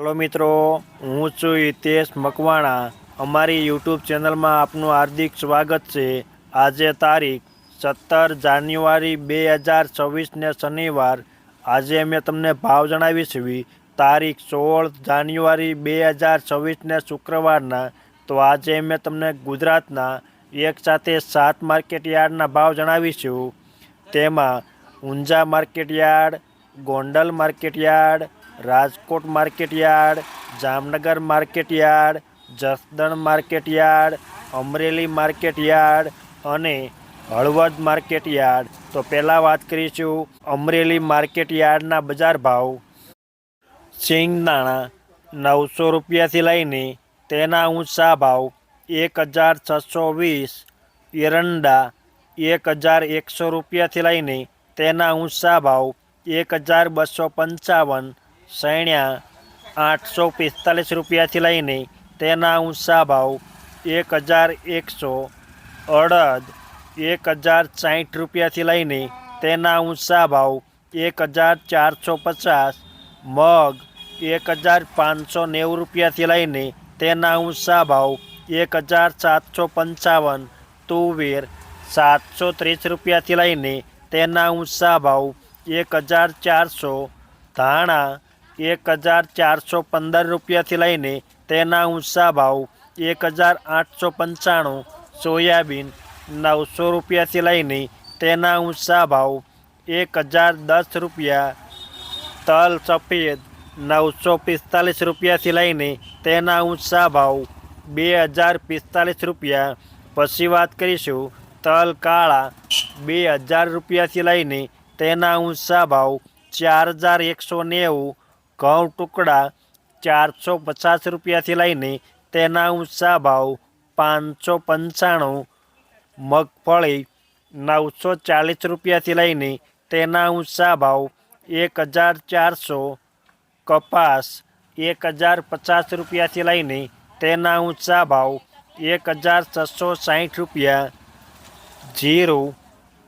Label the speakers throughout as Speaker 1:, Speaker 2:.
Speaker 1: હાલો મિત્રો, હું છું હિતેશ મકવાણા. અમારી યુટ્યુબ ચેનલમાં આપનું હાર્દિક સ્વાગત છે. આજે તારીખ સત્તર જાન્યુઆરી બે હજાર છવ્વીસને શનિવાર. આજે અમે તમને ભાવ જણાવીશું. તારીખ સોળ જાન્યુઆરી બે હજાર છવ્વીસને શુક્રવારના. તો આજે અમે તમને ગુજરાતના એક સાથે સાત માર્કેટ યાર્ડના ભાવ જણાવીશું. તેમાં Unjha market yard, Gondal market yard Rajkot market yard, Jamnagar market yard Jasdan market yard Amreli market yard અને હળવદ માર્કેટ યાર્ડ. તો પહેલાં વાત કરીશું અમરેલી માર્કેટ યાર્ડના બજાર ભાવ. સિંગદાણા નવસો રૂપિયાથી લઈને તેના ઊંચા ભાવ એક હજાર છસો વીસ, એરંડા એક હજાર એકસો રૂપિયાથી લઈને તેના ઊંચા ભાવ એક હજાર બસો પંચાવન સૈણ્યા આઠસો પિસ્તાલીસ રૂપિયાથી લઈને તેના ઊંચા ભાવ એક હજાર એકસો અડદ એક હજાર સાઠ રૂપિયાથી લઈને તેના ઊંચા ભાવ એક હજાર ચારસો પચાસ, મગ એક હજાર પાંચસો નેવું રૂપિયાથી લઈને તેના ઊંચા ભાવ એક હજાર સાતસો પંચાવન, તુવેર સાતસો ત્રીસ રૂપિયાથી લઈને તેના ઊંચા ભાવ એક હજાર ચારસો, ધાણા એક હજાર ચારસો પંદર રૂપિયાથી લઈને તેના ઊંચા ભાવ એક હજાર આઠસો પંચાણું સોયાબીન નવસો રૂપિયાથી લઈને તેના ઊંચા ભાવ એક હજાર દસ રૂપિયા, તલ સફેદ નવસો પિસ્તાલીસ રૂપિયાથી લઈને તેના ઊંચા ભાવ બે હજાર પિસ્તાલીસ રૂપિયા. પછી વાત કરીશું તલ કાળા બે હજાર રૂપિયાથી લઈને તેના ઊંચા ભાવ ચાર હજાર એકસો નેવું ઘઉં ટુકડા ચારસો પચાસ રૂપિયાથી લઈને તેના ઊંચા ભાવ પાંચસો પંચાણું, મગફળી નવસો ચાલીસ રૂપિયાથી લઈને તેના ઊંચા ભાવ એક હજાર ચારસો, કપાસ એક હજાર પચાસ રૂપિયાથી લઈને તેના ઊંચા ભાવ એક હજાર છસો સાહીઠ રૂપિયા, જીરું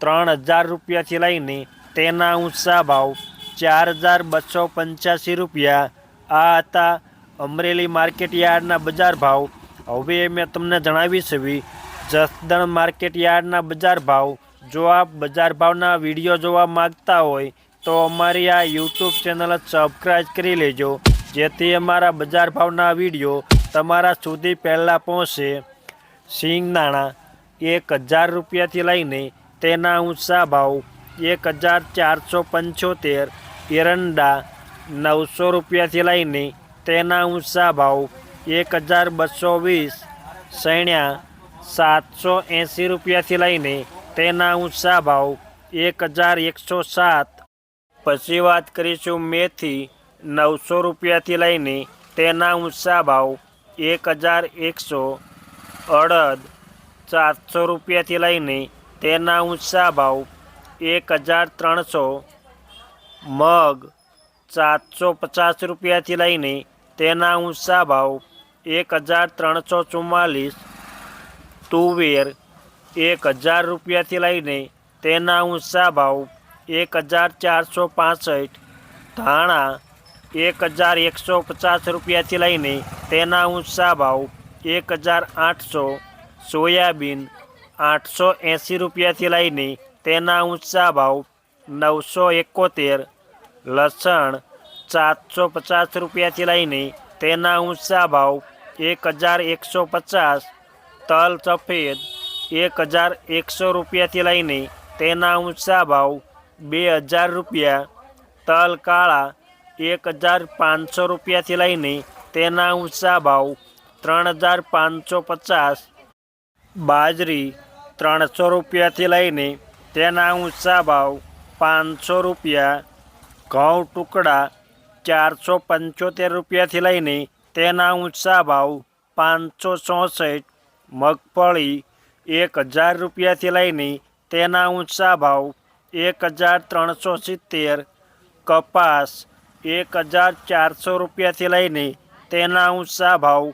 Speaker 1: ત્રણ હજાર રૂપિયાથી લઈને તેના ઊંચા ભાવ ચાર હજાર બસો પંચ્યાસી રૂપિયા. આ હતા અમરેલી માર્કેટ યાર્ડના બજાર ભાવ. હવે મેં તમને જણાવી છે જસદણ માર્કેટ યાર્ડના બજાર ભાવ. જો આપ બજાર ભાવના વીડિયો જોવા માગતા હોય, તો અમારી આ યુટ્યુબ ચેનલ સબસ્ક્રાઈબ કરી લેજો, જેથી અમારા બજાર ભાવના વીડિયો તમારા સુધી પહેલાં પહોંચે. સિંગદાણા, એક હજાર રૂપિયાથી લઈને તેના ઊંચા ભાવ. એક હજાર ચારસો પંચોતેર એરંડા નવસો રૂપિયાથી લઈને તેના ઊંચા ભાવ એક હજાર બસો વીસ સૈણ્યા સાતસો એંસી રૂપિયાથી લઈને તેના ઊંચા ભાવ એક હજાર એકસો સાત. પછી વાત કરીશું મેથી નવસો રૂપિયાથી લઈને તેના ઊંચા ભાવ એક હજાર એકસો અડદ ચારસો રૂપિયાથી લઈને તેના ઊંચા ભાવ એક હજાર ત્રણસો મગ સાતસો પચાસ રૂપિયાથી લઈને તેના ઊંચા ભાવ એક હજાર ત્રણસો ચુમ્માલીસ, તુવેર એક હજાર રૂપિયાથી લઈને તેના ઊંચા ભાવ એક હજાર ચારસો પાસઠ, ધાણા એક હજાર એકસો પચાસ રૂપિયાથી લઈને તેના ઊંચા ભાવ એક હજાર આઠસો, સોયાબીન આઠસો એંસી રૂપિયાથી લઈને તેના ઊંચા ભાવ નવસો એકોતેર, લસણ સાતસો પચાસ રૂપિયાથી લઈને તેના ઊંચા ભાવ એક હજાર એકસો પચાસ, તલ સફેદ એક હજાર એકસો રૂપિયાથી લઈને તેના ઊંચા ભાવ બે હજાર રૂપિયા, તલ કાળા એક હજાર પાંચસો રૂપિયાથી લઈને તેના ઊંચા ભાવ ત્રણ હજાર પાંચસો પચાસ, બાજરી ત્રણસો રૂપિયાથી લઈને તેના ઊંચા ભાવ પાંચસો રૂપિયા, ઘઉં ટુકડા ચારસો પંચોતેર રૂપિયાથી લઈને તેના ઊંચા ભાવ પાંચસો ચોસઠ, મગફળી એક હજાર રૂપિયાથી લઈને તેના ઊંચા ભાવ એક હજાર ત્રણસો સિત્તેર, કપાસ એક હજાર ચારસો રૂપિયાથી લઈને તેના ઊંચા ભાવ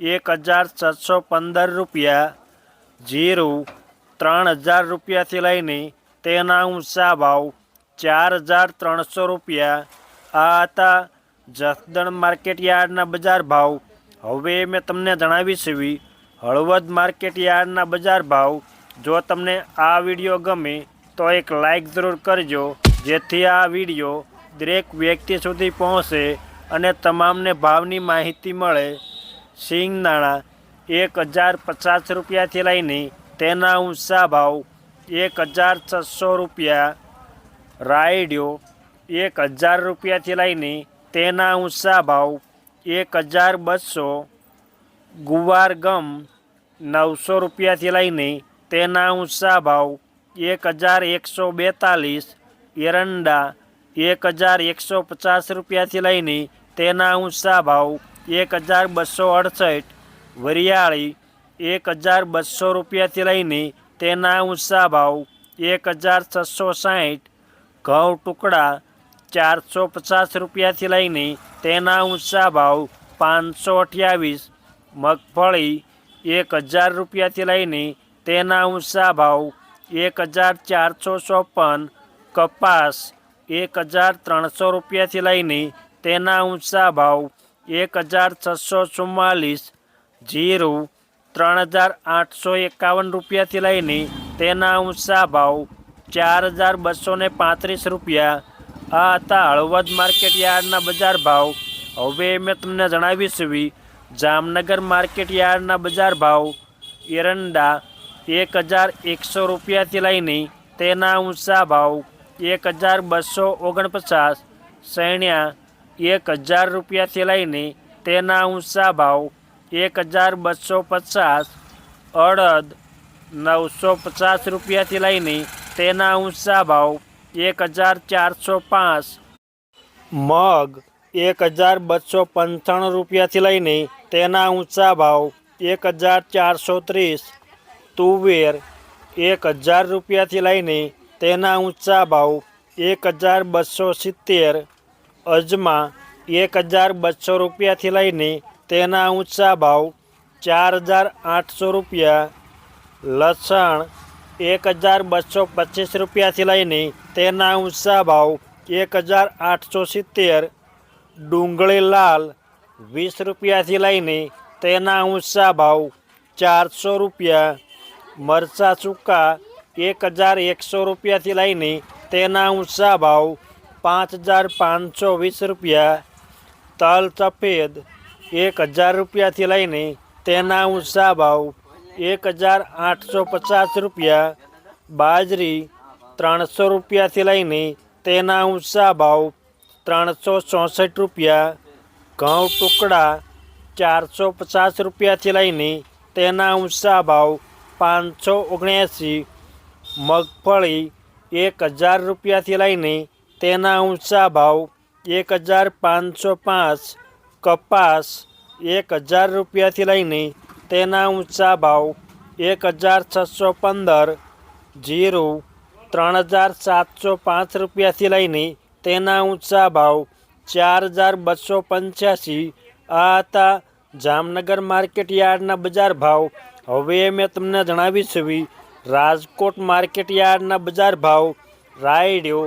Speaker 1: એક હજાર છસો પંદર રૂપિયા, જીરું ત્રણ હજાર રૂપિયાથી લઈને તેના ઊંચા ભાવ ચાર હજાર ત્રણસો રૂપિયા. આ હતા જસદણ માર્કેટ યાર્ડના બજાર ભાવ. હવે મેં તમને જણાવી એવી હળવદ માર્કેટ યાર્ડના બજાર ભાવ. જો તમને આ વીડિયો ગમે, તો એક લાઈક જરૂર કરજો, જેથી આ વીડિયો દરેક વ્યક્તિ સુધી પહોંચે અને તમામને ભાવની માહિતી મળે. સિંગદાણા એક હજાર પચાસ રૂપિયાથી લઈને તેના ઊંચા ભાવ એક હજાર છસો રૂપિયા, રાયડિયો એક હજાર રૂપિયાથી લઈને તેના ઊંચા ભાવ એક હજાર બસો, ગુવાર ગમ નવસો રૂપિયાથી લઈને તેના ઊંચા ભાવ એક હજાર એકસો બેતાલીસ, એરંડા એક હજાર એકસો પચાસ રૂપિયાથી લઈને તેના ઊંચા ભાવ એક હજાર બસો અડસઠ, વરિયાળી એક હજાર બસો રૂપિયાથી લઈને તેના ઊંચા ભાવ એક હજાર છસો સાઠ ઘઉં ટુકડા ચારસો પચાસ રૂપિયાથી લઈને તેના ઊંચા ભાવ પાંચસો અઠ્યાવીસ, મગફળી એક હજાર રૂપિયાથી લઈને તેના ઊંચા ભાવ એક હજાર ચારસો ચોપન, કપાસ એક હજાર ત્રણસો રૂપિયાથી લઈને તેના ઊંચા ભાવ એક હજાર છસો ચુમ્માલીસ, જીરું ત્રણ હજાર આઠસો એકાવન રૂપિયાથી લઈને તેના ઊંચા ભાવ ચાર હજાર બસો પાંત્રીસ રૂપિયા. આ હતા હળવદ માર્કેટ યાર્ડના બજાર ભાવ. હવે મેં તમને જણાવીશું જામનગર માર્કેટ યાર્ડના બજાર ભાવ. એરંડા એક હજાર એકસો રૂપિયાથી લઈને તેના ઊંચા ભાવ એક હજાર બસો ઓગણપચાસ. સૈણ્યા એક હજાર રૂપિયાથી લઈને તેના ઊંચા ભાવ એક હજાર બસો પચાસ અડદ નવસો પચાસ રૂપિયાથી લઈને તેના ઊંચા ભાવ એક હજાર ચારસો પાંચ મગ એક હજાર બસો પંચાણું રૂપિયાથી લઈને તેના ઊંચા ભાવ એક હજાર ચારસો ત્રીસ તુવેર એક હજાર રૂપિયાથી લઈને તેના ઊંચા ભાવ એક હજાર બસો સિત્તેર અજમા એક હજાર બસો રૂપિયાથી લઈને તેના ઊંચા ભાવ ચાર હજાર આઠસો રૂપિયા, લસણ એક હજાર બસો પચીસ રૂપિયાથી લઈને તેના ઊંચા ભાવ એક હજાર આઠસો સિત્તેર, ડુંગળી લાલ વીસ રૂપિયાથી લઈને તેના ઊંચા ભાવ ચારસો રૂપિયા, મરચાં સૂકા એક હજાર એકસો રૂપિયાથી લઈને તેના ઊંચા ભાવ પાંચ હજાર પાંચસો વીસ રૂપિયા, તલ સફેદ એક હજાર રૂપિયાથી લઈને તેના ઊંચા ભાવ એક હજાર આઠસો પચાસ રૂપિયા, બાજરી ત્રણસો રૂપિયાથી લઈને તેના ઊંચા ભાવ ત્રણસો ચોસઠ રૂપિયા, ઘઉં ટુકડા ચારસો પચાસ રૂપિયાથી લઈને તેના ઊંચા ભાવ પાંચસો ઓગણ્યાસી, મગફળી એક હજાર રૂપિયાથી લઈને તેના ઊંચા ભાવ એક હજાર પાંચસો પાંચ કપાસ એક હજાર રૂપિયાથી લઈને તેના ઊંચા ભાવ એક હજાર છસો પંદર, જીરું ત્રણ હજાર સાતસો પાંચ રૂપિયાથી લઈને તેના ઊંચા ભાવ ચાર હજાર બસો પંચ્યાસી. આ હતા જામનગર માર્કેટ યાર્ડના બજાર ભાવ. હવે મેં તમને જણાવી એવી રાજકોટ માર્કેટ યાર્ડના બજાર ભાવ. રાયડિયો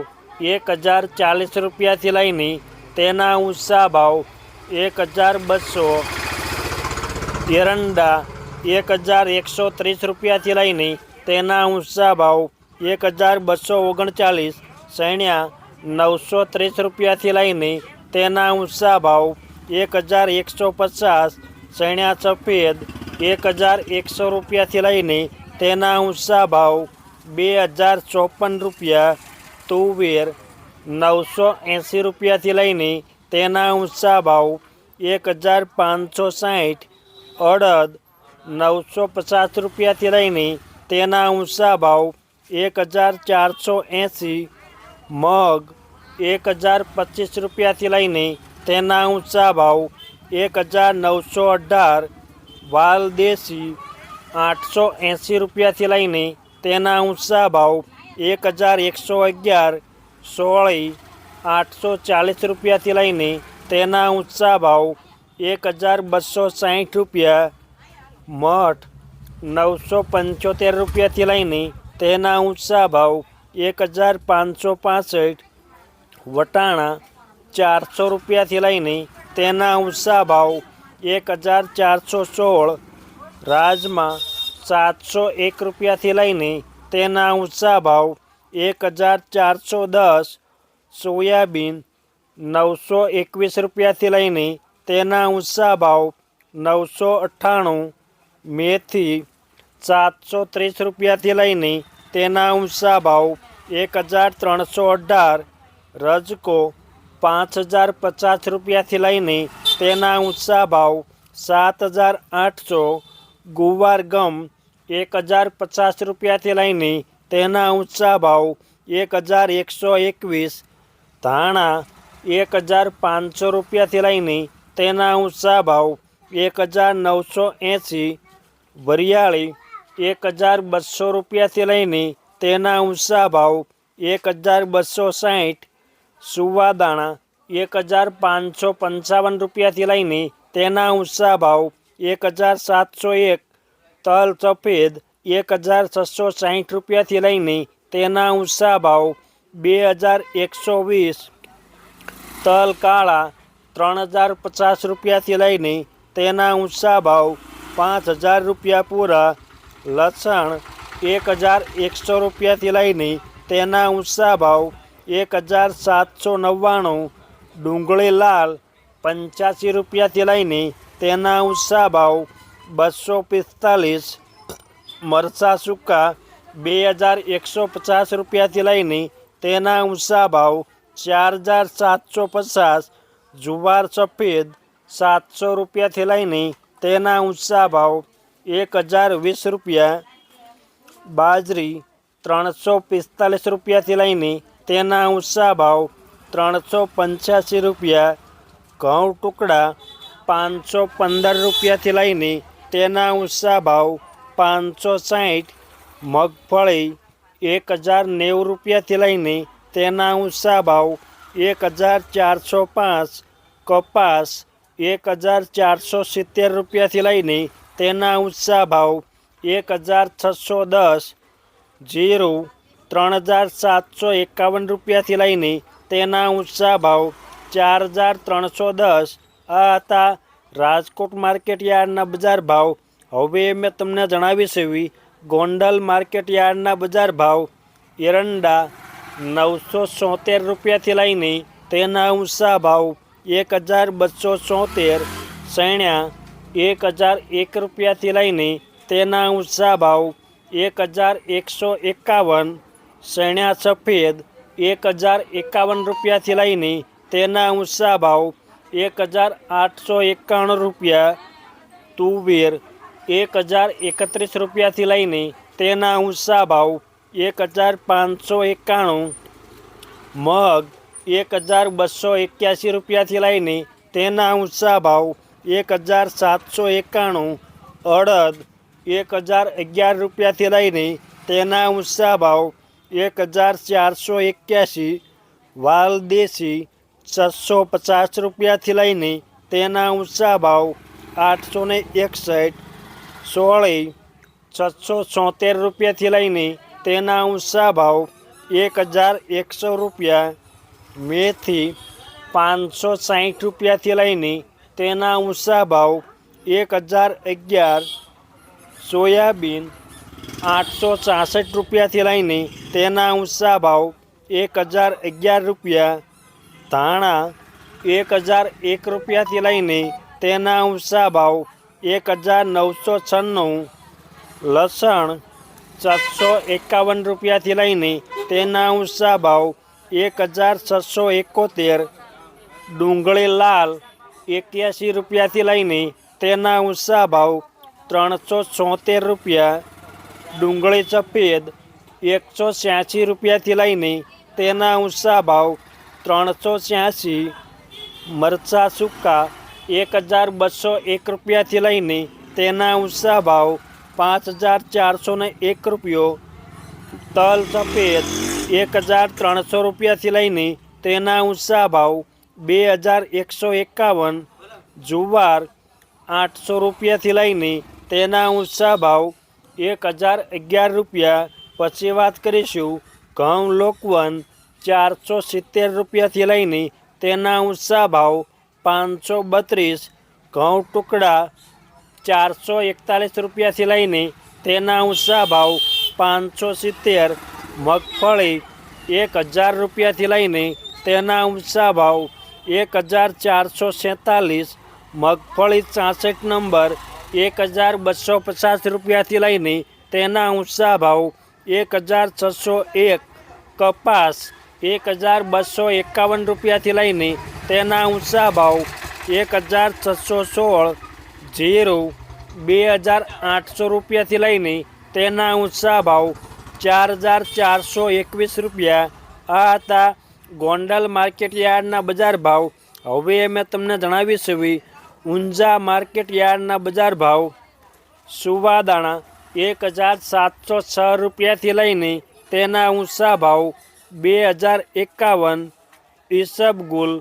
Speaker 1: એક હજાર ચાલીસ રૂપિયાથી લઈને તેના ઊંચા ભાવ એક હજાર બસો, એરંડા એક હજાર એકસો ત્રીસ રૂપિયાથી લઈને તેના ઊંચા ભાવ એક હજાર બસો ઓગણચાલીસ, સૈણ્યા નવસો ત્રીસ રૂપિયાથી લઈને તેના ઊંચા ભાવ એક હજાર એકસો પચાસ, સૈણ્યા સફેદ એક હજાર એકસો રૂપિયાથી લઈને તેના ઊંચા ભાવ બે હજાર ચોપન રૂપિયા, તુવેર નવસો એંસી રૂપિયાથી લઈને તેના ઊંચા ભાવ એક હજાર પાંચસો સાઠ અડદ નવસો પચાસ રૂપિયાથી લઈને તેના ઊંચા ભાવ એક હજાર ચારસો એંસી, મગ એક હજાર પચીસ રૂપિયાથી લઈને તેના ઊંચા ભાવ એક હજાર નવસો અઢાર વાલદેશી આઠસો એંસી રૂપિયાથી લઈને તેના ઊંચા ભાવ એક હજાર એકસો અગિયાર, સોળી આઠસો ચાલીસ રૂપિયાથી લઈને તેના ઊંચા ભાવ એક હજાર બસો સાહીઠ રૂપિયા, મઠ નવસો પંચોતેર રૂપિયાથી લઈને તેના ઊંચા ભાવ એક હજાર પાંચસો પાસઠ, વટાણા ચારસો રૂપિયાથી લઈને તેના ઊંચા ભાવ એક હજાર ચારસો સોળ, રાજમા સાતસો એક રૂપિયાથી લઈને તેના ઊંચા ભાવ એક હજાર ચારસો દસ સોયાબીન નવસો એકવીસ રૂપિયાથી લઈને તેના ઊંચા ભાવ નવસો અઠ્ઠાણું, મેથી સાતસો ત્રીસ રૂપિયાથી લઈને તેના ઊંચા ભાવ એક હજાર ત્રણસો અઢાર, રજકો પાંચ હજાર પચાસ રૂપિયાથી લઈને તેના ઊંચા ભાવ સાત હજાર આઠસો, ગુવાર ગમ એક હજાર પચાસ રૂપિયાથી લઈને તેના ઊંચા ભાવ એક હજાર એકસો એકવીસ ધાણા એક હજાર પાંચસો રૂપિયાથી લઈને તેના ઊંચા ભાવ એક હજાર નવસો એંસી, વરિયાળી એક હજાર બસો રૂપિયાથી લઈને તેના ઊંચા ભાવ એક હજાર બસો સાઠ સુવાદાણા એક હજાર પાંચસો પંચાવન રૂપિયાથી લઈને તેના ઊંચા ભાવ એક હજાર સાતસો એક, તલ સફેદ એક હજાર છસો સાહીઠ રૂપિયાથી લઈને તેના ઊંચા ભાવ બે હજાર એકસો વીસ તલ કાળા ત્રણ હજાર પચાસ રૂપિયાથી લઈને તેના ઊંચા ભાવ પાંચ હજાર રૂપિયા પૂરા, લસણ એક હજાર એકસો રૂપિયાથી લઈને તેના ઊંચા ભાવ એક હજાર સાતસો નવ્વાણું, ડુંગળી લાલ પંચ્યાસી રૂપિયાથી લઈને તેના ઊંચા ભાવ બસો પિસ્તાલીસ, મરચાં સૂકા બે હજાર એકસો પચાસ રૂપિયાથી લઈને તેના ઊંચા ભાવ ચાર હજાર સાતસો પચાસ, જુવાર સફેદ સાતસો રૂપિયાથી લઈને તેના ઊંચા ભાવ એક હજાર વીસ રૂપિયા, બાજરી ત્રણસો પિસ્તાલીસ રૂપિયાથી લઈને તેના ઊંચા ભાવ ત્રણસો પંચ્યાસી રૂપિયા, ઘઉં ટુકડા પાંચસો પંદર રૂપિયાથી લઈને તેના ઊંચા ભાવ પાંચસો સાઠ, મગફળી એક હજાર નેવું રૂપિયાથી લઈને તેના ઊંચા ભાવ એક હજાર ચારસો પાંચ, કપાસ એક હજાર ચારસો સિત્તેર રૂપિયાથી લઈને તેના ઊંચા ભાવ એક હજાર છસો દસ, જીરું ત્રણ હજાર સાતસો એકાવન રૂપિયાથી લઈને તેના ઊંચા ભાવ ચાર હજાર ત્રણસો દસ. આ હતા રાજકોટ માર્કેટ યાર્ડના બજાર ભાવ. હવે મેં તમને જણાવી છે ગોંડલ માર્કેટ યાર્ડના બજાર ભાવ એરંડા નવસો સોતેર રૂપિયાથી લઈને તેના ઊંચા ભાવ એક હજાર બસો સોતેર, સૈણ્યા એક હજાર એક રૂપિયાથી લઈને તેના ઊંચા ભાવ એક હજાર એકસો એકાવન, સૈણ્યા સફેદ એક હજાર એકાવન રૂપિયાથી લઈને તેના ઊંચા ભાવ એક હજાર આઠસો એકાણું રૂપિયા, તુવેર એક હજાર એકત્રીસ રૂપિયાથી લઈને તેના ઊંચા ભાવ એક હજાર પાંચસો એકાણું. મગ એક હજાર બસો એક્યાસી રૂપિયાથી લઈને તેના ઊંચા ભાવ એક હજાર સાતસો એકાણું. અડદ એક હજાર અગિયાર રૂપિયાથી લઈને તેના ઊંચા ભાવ એક હજાર ચારસો એક્યાસી. વાલદેશી છસો પચાસ રૂપિયાથી લઈને તેના ઊંચા ભાવ આઠસો ને એકસઠ. સોળી છસો છોતેર રૂપિયાથી લઈને તેના ઊંચા ભાવ એક હજાર એકસો રૂપિયા. મેથી પાંચસો સાઠ રૂપિયાથી લઈને તેના ઊંચા ભાવ એક હજાર અગિયાર. સોયાબીન આઠસો છાસઠ રૂપિયાથી લઈને તેના ઊંચા ભાવ એક હજાર અગિયાર રૂપિયા. ધાણા એક હજાર એક રૂપિયાથી લઈને તેના ઊંચા ભાવ એક હજાર નવસો છન્નું લસણ સાતસો એકાવન રૂપિયાથી લઈને તેના ઊંચા ભાવ એક હજાર છસો એકોતેર ડુંગળી લાલ એક્યાસી રૂપિયાથી લઈને તેના ઊંચા ભાવ ત્રણસો છોતેર રૂપિયા ડુંગળી સફેદ એકસો છ્યાસી રૂપિયાથી લઈને તેના ઊંચા ભાવ ત્રણસો છ્યાસી મરચાં સૂકા એક હજાર બસો એક રૂપિયાથી લઈને તેના ઊંચા ભાવ પાંચ હજાર ચારસો ને એક રૂપિયો, તલ સફેદ એક હજાર ત્રણસો રૂપિયાથી લઈને તેના ઊંચા ભાવ બે હજાર એકસો એકાવન, જુવાર આઠસો રૂપિયાથી લઈને તેના ઊંચા ભાવ એક હજાર અગિયાર રૂપિયા. પછી વાત કરીશું ઘઉં લોકવન ચારસો સિત્તેર રૂપિયાથી લઈને તેના ઊંચા ભાવ પાંચસો બત્રીસ ઘઉં ટુકડા ચારસો એકતાલીસ રૂપિયાથી લઈને તેના ઊંચા ભાવ પાંચસો સિત્તેર, મગફળી એક હજાર રૂપિયાથી લઈને તેના ઊંચા ભાવ એક હજાર ચારસો સેતાલીસ મગફળી ચાસઠ નંબર એક હજાર બસો પચાસ રૂપિયાથી લઈને તેના ઊંચા ભાવ એક હજાર છસો એક, કપાસ એક હજાર બસો એકાવન રૂપિયાથી લઈને તેના ઊંચા ભાવ એક હજાર છસો સોળ, જીરું બે હજાર આઠસો રૂપિયાથી લઈને તેના ઊંચા ભાવ ચાર હજાર ચારસો એકવીસ રૂપિયા. આ હતા ગોંડલ માર્કેટ યાર્ડના બજાર ભાવ. હવે મેં તમને જણાવી એવી ઊંઝા માર્કેટ યાર્ડના બજાર ભાવ. સુવાદાણા એક હજાર સાતસો છ રૂપિયાથી લઈને તેના ઊંચા ભાવ બે હજાર એકાવન ઈસબગુલ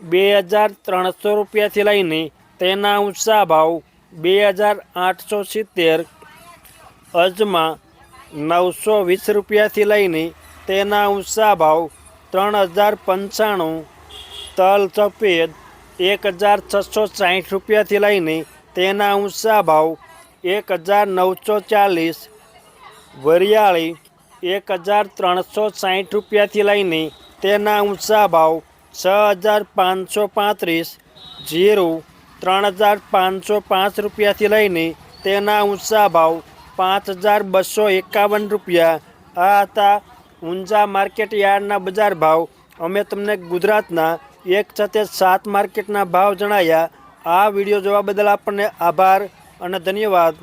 Speaker 1: બે હજાર ત્રણસો રૂપિયાથી લઈને તેના ઊંચા ભાવ બે હજાર આઠસો સિત્તેર, અજમા નવસો વીસ રૂપિયાથી લઈને તેના ઊંચા ભાવ ત્રણ હજાર પંચાણું, તલ સફેદ એક હજાર છસો સાહીઠ રૂપિયાથી લઈને તેના ઊંચા ભાવ એક હજાર નવસો ચાલીસ, વરિયાળી એક હજાર ત્રણસો સાઠ રૂપિયાથી લઈને તેના ઊંચા ભાવ છ હજાર પાંચસો પાંત્રીસ, જીરું ત્રણ હજાર પાંચસો પાંચ રૂપિયાથી લઈને તેના ઊંચા ભાવ પાંચ હજાર બસો એકાવન રૂપિયા. આ હતા ઊંઝા માર્કેટ યાર્ડના બજાર ભાવ. અમે તમને ગુજરાતના એક સાથે સાત માર્કેટના ભાવ જણાયા. આ વીડિયો જોવા બદલ આપણને આભાર અને ધન્યવાદ.